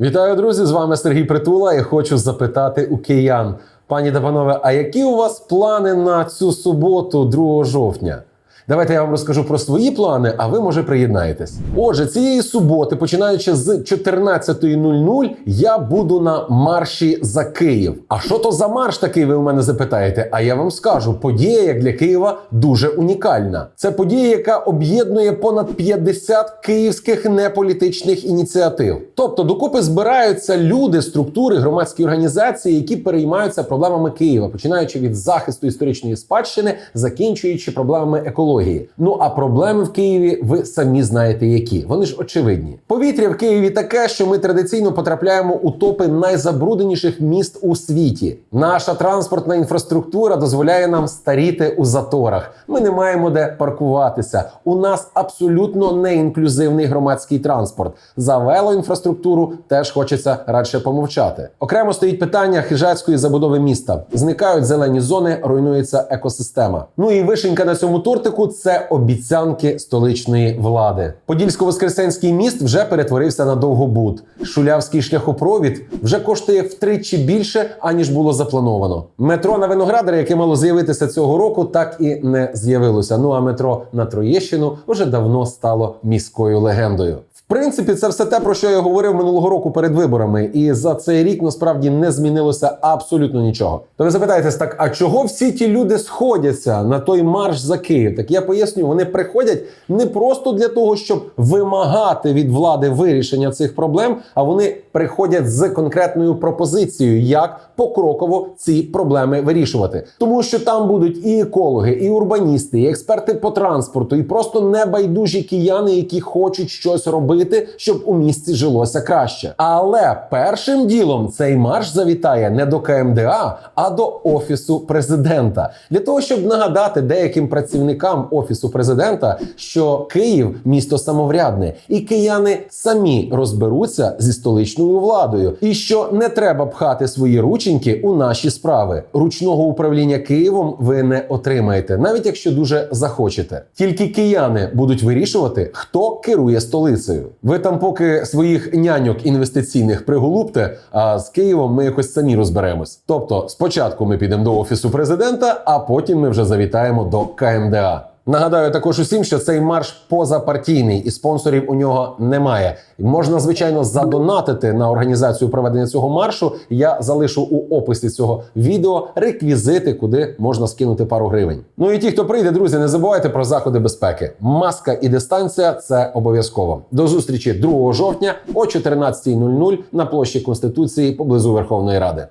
Вітаю, друзі! З вами Сергій Притула. Я хочу запитати у киян, пані та панове, а які у вас плани на цю суботу, 2 жовтня? Давайте я вам розкажу про свої плани, а ви може приєднаєтесь. Отже, цієї суботи, починаючи з 14.00, я буду на марші за Київ. А що то за марш такий? Ви у мене запитаєте? А я вам скажу: подія, як для Києва, дуже унікальна. Це подія, яка об'єднує понад 50 київських неполітичних ініціатив. Тобто, докупи збираються люди, структури, громадські організації, які переймаються проблемами Києва, починаючи від захисту історичної спадщини, закінчуючи проблемами екології. Ну а проблеми в Києві ви самі знаєте, які вони ж очевидні. Повітря в Києві таке, що ми традиційно потрапляємо у топи найзабрудненіших міст у світі. Наша транспортна інфраструктура дозволяє нам старіти у заторах. Ми не маємо де паркуватися. У нас абсолютно неінклюзивний громадський транспорт. За велоінфраструктуру теж хочеться радше помовчати. Окремо стоїть питання хижацької забудови міста. Зникають зелені зони, руйнується екосистема. Ну і вишенька на цьому тортику це обіцянки столичної влади. Подільсько-Воскресенський міст вже перетворився на довгобуд. Шулявський шляхопровід вже коштує втричі більше, аніж було заплановано. Метро на Виноградар, яке мало з'явитися цього року, так і не з'явилося. Ну а метро на Троєщину вже давно стало міською легендою. Принципі, це все те, про що я говорив минулого року перед виборами, і за цей рік насправді не змінилося абсолютно нічого. То ви запитаєтесь, так а чого всі ті люди сходяться на той марш за Київ? Так я поясню, вони приходять не просто для того, щоб вимагати від влади вирішення цих проблем, а вони приходять з конкретною пропозицією, як покроково ці проблеми вирішувати, тому що там будуть і екологи, і урбаністи, і експерти по транспорту, і просто небайдужі кияни, які хочуть щось робити, щоб у місті жилося краще. Але першим ділом цей марш завітає не до КМДА, а до офісу президента для того, щоб нагадати деяким працівникам офісу президента, що Київ місто самоврядне, і кияни самі розберуться зі столичною владою, і що не треба пхати свої рученьки у наші справи. Ручного управління Києвом ви не отримаєте, навіть якщо дуже захочете. Тільки кияни будуть вирішувати, хто керує столицею. Ви там поки своїх няньок інвестиційних приголубте, а з Києвом ми якось самі розберемось. Тобто, спочатку ми підемо до офісу президента, а потім ми вже завітаємо до КМДА. Нагадаю також усім, що цей марш позапартійний і спонсорів у нього немає. Можна звичайно задонатити на організацію проведення цього маршу. Я залишу у описі цього відео реквізити, куди можна скинути пару гривень. Ну і ті, хто прийде, друзі, не забувайте про заходи безпеки. Маска і дистанція це обов'язково. До зустрічі 2 жовтня о 14.00 на площі Конституції поблизу Верховної Ради.